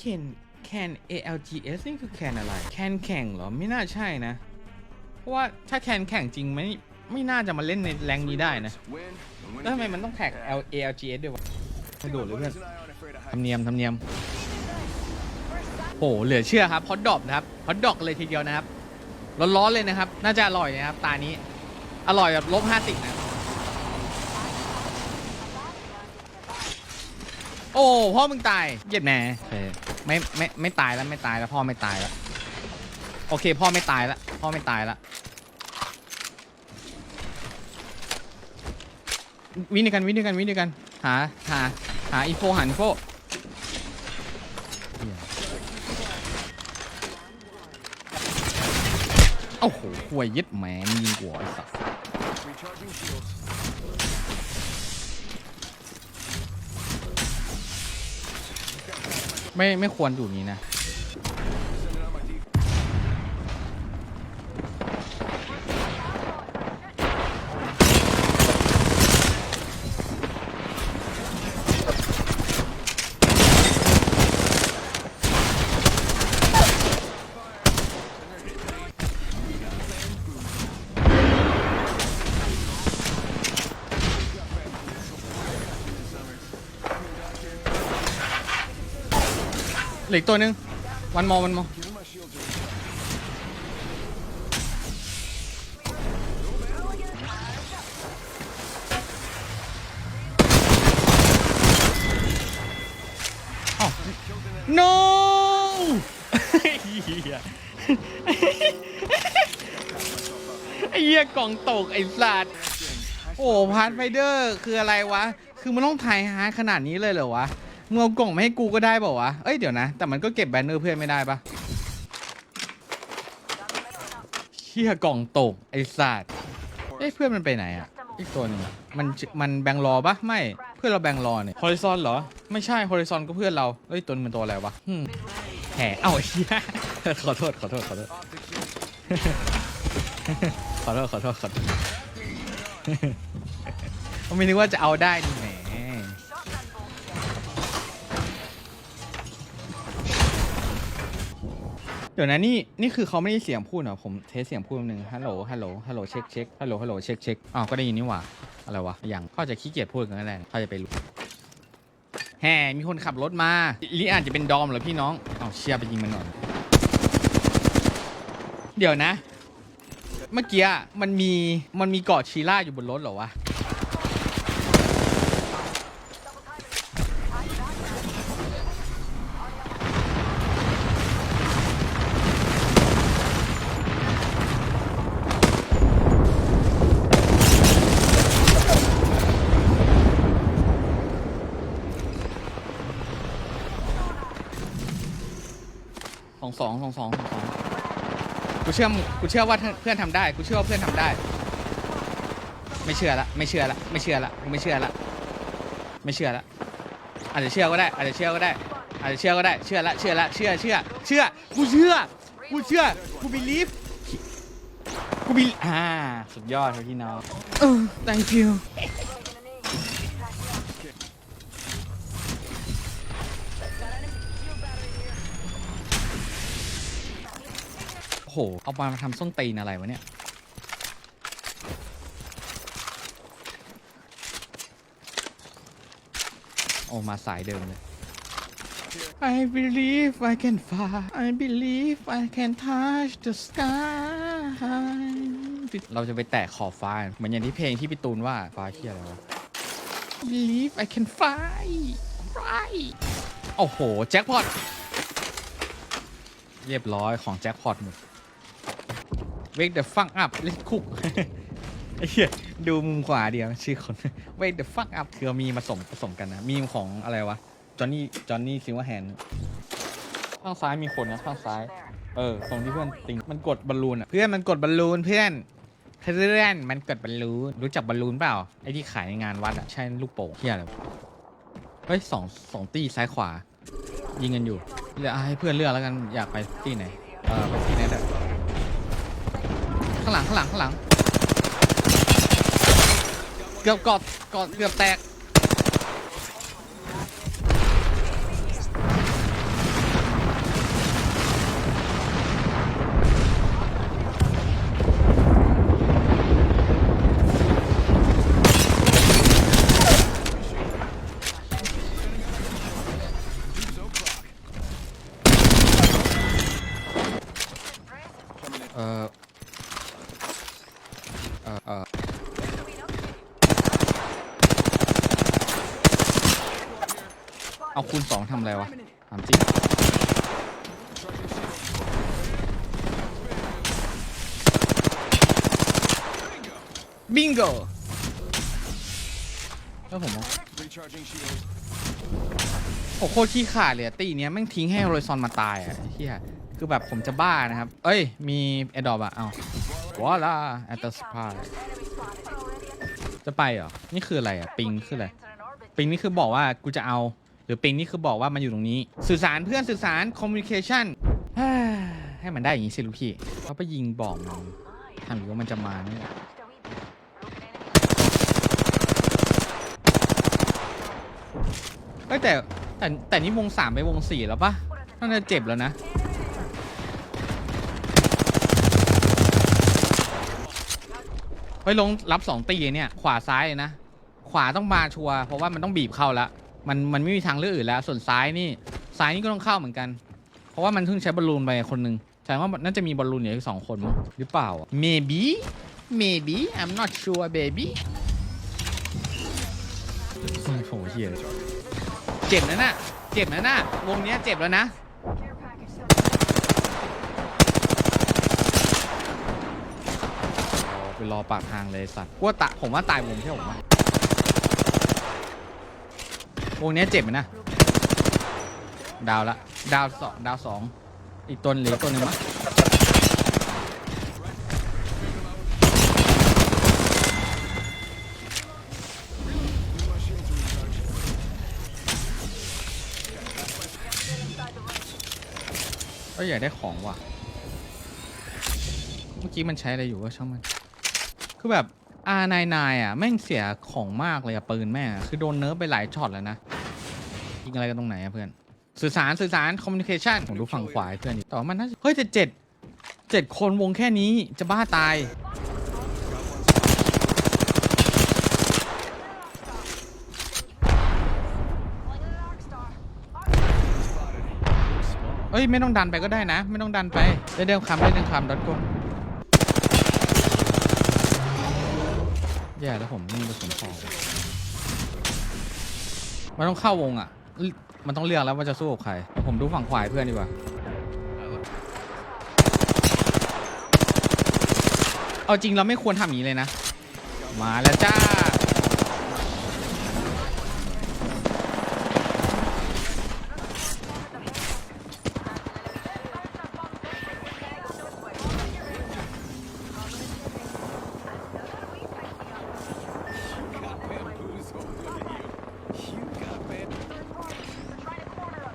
เคนแคน ALGS นี่คือแคนอะไร แคนแข่งเหรอ ไม่น่าใช่นะ เพราะว่าถ้าแคนแข่งจริงไม่ไม่น่าจะมาเล่นในแรงนี้ได้นะแล้วทำไมมันต้องแท็ก L ALGS ด้วยวะกระโดดเลยเพื่อนทำเนียมทำเนียมโหเหลือเชื่อครับฮอตดอกนะครับฮอตดอกเลยทีเดียวนะครับร้อนๆเลยนะครับ น่าจะอร่อยนะครับตานี้ อร่อยแบบลบห้าสิบนะ โอ้พ่อมึงตายเหยียดแหม่โอเคไม่ไม่ไม่ตายแล้วไม่ตายแล้วพ่อไม่ตายแล้วโอเค พ่อไม่ตายแล้วพ่อไม่ตายแล้ววิ่งด้วยกันวิ่งด้วยกันวิ่งด้วยกันหาหาหาอีโฟหาอีโฟเหี้ยโอ้โหห่วยยึดแหมมยิงหัวไอ้สัส ไม่ไม่ควรอยู่นี้นะ เหลืออกตัวหนึงวันมอวันมออ้าว no เหี้ยไอ้เหี้ยกล่องตกไอ้สัตว์โอ้พาร์ทไฟเดอร์คืออะไรวะ คือมันต้องไทยฮาร์ขนาดนี้เลยเหรอวะ มึงเอากล่องมาให้กูก็ได้เปล่าวะ เอ้ยเดี๋ยวนะ แต่มันก็เก็บแบนเนอร์เพื่อนไม่ได้ปะเชี่ยกล่องตกไอ้สัตว์เอ้ยเพื่อนมันไปไหนอะอีกตัวหนึงอะมันชื่อมันแบงรอปะไม่ เพื่อนเราแบงรอเนี่ย ฮอริซอนเหรอ ไม่ใช่ ฮอริซอนก็เพื่อนเรา เอ้ยตัวนี้มันตัวอะไรวะหึ่มแหมเอ้าไอ้เหี้ยขอโทษขอโทษขอโทษ Optic shields. ขอโทษขอโทษขอโทษผมไม่นึกว่าจะเอาได้นี่ ดี๋ยวนะนี่นี่คือเขาไม่ได้เสียงพูดเหรอผมเทสเสียงพูดแป๊บนึงฮัลโหลฮัลโหลฮัลโหลเช็คเช็คฮัลโหลฮัลโหลเช็คเช็คอ้าวก็ได้ยินนี่หว่าอะไรวะอย่างเขาจะขี้เกียจพูดกันแหละเขาจะไปรู้แฮ่มีคนขับรถมาลิอาจจะเป็นดอมเหรอพี่น้องอ้าเชียร์ไปยิงมันหน่อยเดี๋ยวนะ เมื่อกี้มันมีมันมีเกาะชีล่าอยู่บนรถเหรอวะ องสองสองสองสองสองกูเชื่อกูเชื่อว่าเพื่อนทำได้ กูเชื่อว่าเพื่อนทำได้ ไม่เชื่อละ ไม่เชื่อละ ไม่เชื่อละกูไม่เชื่อละ ไม่เชื่อละอาจจะเชื่อก็ได้ อาจจะเชื่อก็ได้ อาจจะเชื่อก็ได้ เชื่อละ เชื่อละ เชื่อ เชื่อ เชื่อ กูเชื่อ กูเชื่อ กู believe กูบิอ่า สุดยอดครับพี่น้อง เออ thank you โอ้โห เอามาทำส้นตีนอะไรวะเนี่ย โอ้ มาสายเดิมเลย I believe I can fly I believe I can touch the sky เราจะไปแตะขอบฟ้า เหมือนอย่างที่เพลงที่พี่ตูนว่า ฟ้าที่อะไรวะ Believe I can fly fly โอ้โห แจ็คพอตเรียบร้อยของแจ็คพอตหมด Wake the fuck up let's cook ไอ้เหี้ยดูมุมขวาเดียวชื่อคน Wake the fuck up คือเอามีมาผสมผสมกันนะ มีมของอะไรวะ จอห์นนี่ จอห์นนี่ซิลเวอร์แฮนด์ข้างซ้ายมีคนนะข้างซ้าย เออตรงที่เพื่อนติงมันกดบอลลูนอะ เพื่อนมันกดบอลลูนเพื่อนเพื่อนมันกดบอลลูน รู้จักบอลลูนเปล่า ไอ้ที่ขายในงานวัดอะ ใช่ลูกโป่งเฮียอะไรวะเฮ้ยสองสองตีซ้ายขวา ยิงกันอยู่เลือกให้เพื่อนเลือกแล้วกันอยากไปที่ไหน เออไปที่ไหนเด้อข้างหลังข้างหลังข้างหลัง เกือบกอดกอดเกือบแตก เอ่อ เอาคูณสองทำอะไรวะถามจริงบิงโกแล้วผมว่าโอ้โคตรขี้ขาดเลยตีเนี้ยแม่งทิ้งให้โรยซอนมาตายอะเฮียคือแบบผมจะบ้านะครับ เอ้ย มีแอดดอปอะ เอาวอล่าแอตอร์สปาจะไปเหรอ นี่คืออะไรอะ ปิงคืออะไร ปิงนี่คือบอกว่ากูจะเอา รือปิงนี่คือบอกว่ามันอยู่ตรงนี้ สื่อสารเพื่อนสื่อสาร communication ให้มันได้อย่างนี้สิลูกพี่เขาไปยิงบอกมันทำหรือว่ามันจะมาเนี่ยเอ้ยแต่แต่แต่นี่วงสามไปวงสี่แล้วปะน่าจะเจ็บแล้วนะเฮ้ยลงรับสองตีเนี่ย ขวาซ้ายเลยนะ ขวาต้องมาชัวร์เพราะว่ามันต้องบีบเข้าแล้ว มันมันไม่มีทางเลือกอื่นแล้ว ส่วนซ้ายนี่ซ้ายนี่ก็ต้องเข้าเหมือนกัน เพราะว่ามันเพิ่งใช้บอลลูนไปคนหนึ่งแสดงว่าน่าจะมีบอลลูนอยู่อีกสองคนมั้งหรือเปล่า maybe maybe I'm not sure baby โอ้โหเฮียเจ็บนะน่ะเจ็บนะน่ะวงเนี้ยเจ็บแล้วนะไปรอปากทางเลยสัตว์กลัวตะผมว่าตายวงใช่ผม วงเนี้ยเจ็บไหมนะ ดาวละ ดาวสองดาวสองอีกตัวเหลือตัวหนึ่งมั้งก็อยากได้ของว่ะ เมื่อกี้มันใช้อะไรอยู่ก็ช่างมัน คือแบบ R99 อะ แม่งเสียของมากเลยอะปืนแม่ง คือโดนเนิร์ฟไปหลายช็อตแล้วนะ ยิงอะไรกันตรงไหนอะเพื่อน สื่อสารสื่อสาร communication ผมดูฝั่งขวาให้เพื่อนดิแต่ว่ามันน่าจะเฮ้ยแต่เจ็ดเจ็ดคนวงแค่นี้จะบ้าตาย เอ้ย ไม่ต้องดันไปก็ได้นะ ไม่ต้องดันไปได้เดิมคำได้เดิมคำดอทกแย่แล้วผมไม่มีกระสุนพอมันต้องเข้าวงอะ มันต้องเลือกแล้วว่าจะสู้กับใคร ผมดูฝั่งขวายเพื่อนดีกว่า เอาจริงเราไม่ควรทำอย่างนี้เลยนะ มาแล้วจ้า Bamboozled, look at you. You got bam- spotted.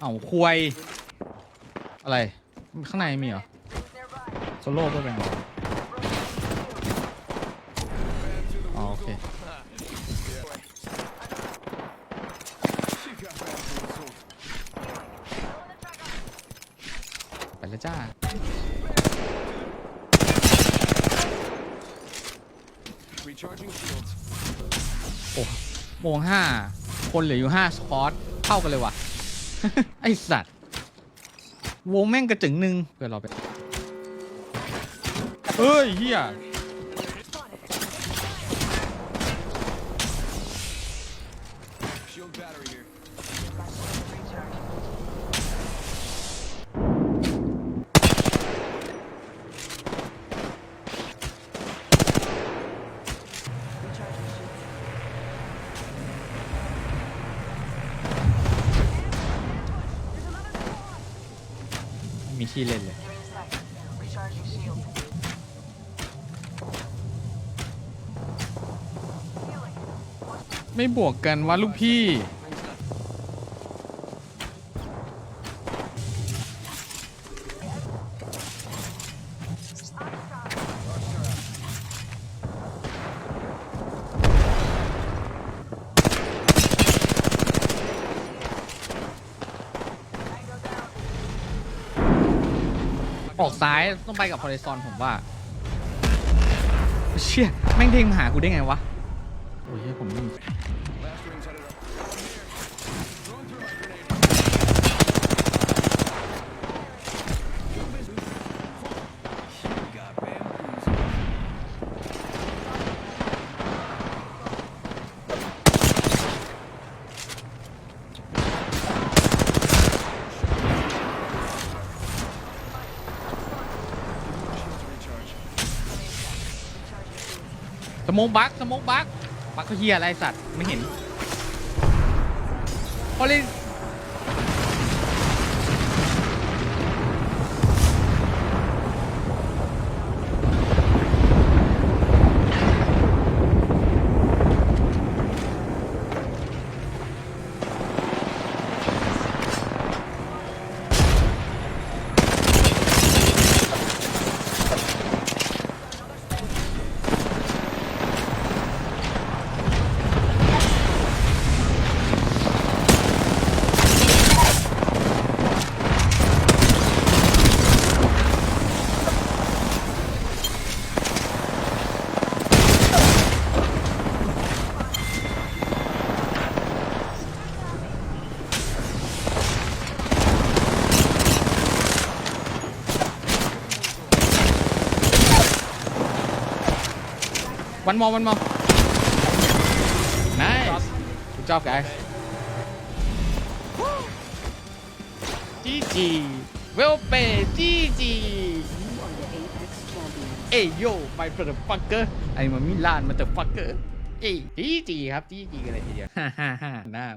เอา ควยอะไร ข้างในมีเหรอโซโล่ก็เป็นอ๋อโอเคไปแล้วจ้าโอ้โมงห้าคนเหลืออยู่ห้าสปอตเท่ากันเลยว่ะ ไอสัตว์ วงแม่งกระจึงหนึ่งเพื่อเราไปเอ้ยเฮีย ที่เล่นเลย ไม่บวกกันวะลูกพี่ ออกซ้ายต้องไปกับฮอริซอนผมว่า เชี่ยแม่งเด้งมาหากูได้ไงวะ โอ้ยเหี้ยผม โมกบักสโมกบักบักก็เฮียอะไรสัตว์ไม่เห็นพอเลยวัน มอวันมอ nice good job guys GG well played GG Hey yo my motherfucker ไอ้มามิลาน motherfucker เอ้ย GG ครับ GG กันเลยทีเดียวฮ่าฮ่าฮ่าหน้า